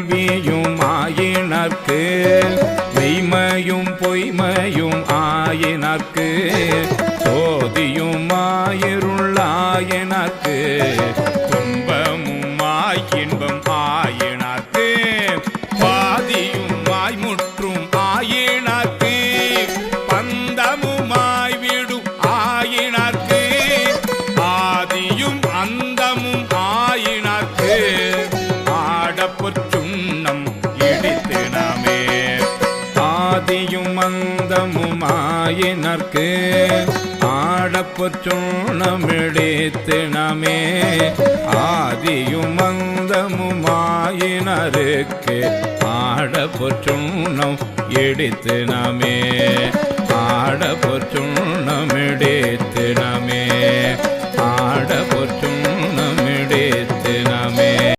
வேள்வியும் ஆயினர்க்கு மெய்மையும் பொய்மையும் ஆயினர்க்கு சோதியும் ஆயிருள்ளாயினர்க்கு துன்பமும் ஆயின் ஆயினர்க்கு ஆடப்பொச்சுணமிடித்து நமே ஆதியும் மந்தமுமாயினருக்கு ஆடப்பொச்சுண்ணம் இடித்து நமே